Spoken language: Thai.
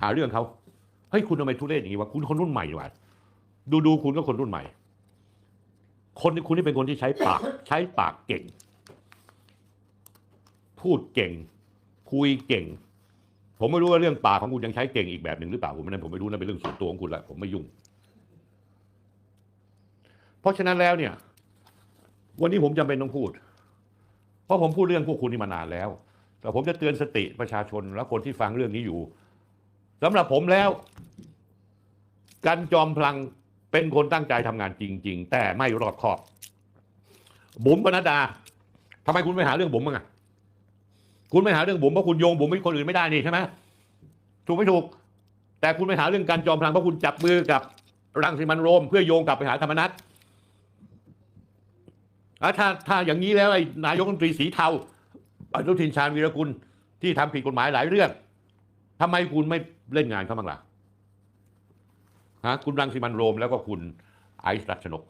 หาเรื่องเขาเฮ้ยคุณทำไมทุเรศอย่างนี้วะคุณคนรุ่นใหม่ว่าดูดูคุณก็คนรุ่นใหม่ คนคุณนี่เป็นคนที่ใช้ปาก ใช้ปากเก่ง พูดเก่ง คุยเก่ง ผมไม่รู้ว่าเรื่องปากของคุณยังใช้เก่งอีกแบบหนึ่งหรือเปล่าผมไม่นั้นผมไม่รู้นะเป็นเรื่องส่วนตัวของคุณละผมไม่ยุ่ง เพราะฉะนั้นแล้วเนี่ย วันนี้ผมจำเป็นต้องพูด เพราะผมพูดเรื่องพวกคุณนี่มานานแล้ว แต่ผมจะเตือนสติประชาชนและคนที่ฟังเรื่องนี้อยู่ สำหรับผมแล้ว กันจอมพลังเป็นคนตั้งใจทำงานจริง ๆ แต่ไม่รอบคอบ บุ๋มปนัดดาทำไมคุณไม่หาเรื่องบุ๋มมั้างอะคุณไม่หาเรื่องบุ๋มเพราะคุณโยงบุ๋มไปคนอื่นไม่ได้นี่ใช่ไหมถูกไม่ถูก แต่คุณไม่หาเรื่องการจอมพลังเพราะคุณจับมือกับรังสิมันโรม เพื่อโยงกลับไปหาธรรมนัตถ้าถ้าอย่างนี้แล้วไอ้นายกรัฐมนตรีสีเทาอนุทินชาญวีรกุลที่ทำผิดกฎหมายหลายเรื่อง ทำไมคุณไม่เล่นงานเขาบ้างล่ะฮะคุณรังสิมันโรมแล้วก็คุณไอซ์รัชนก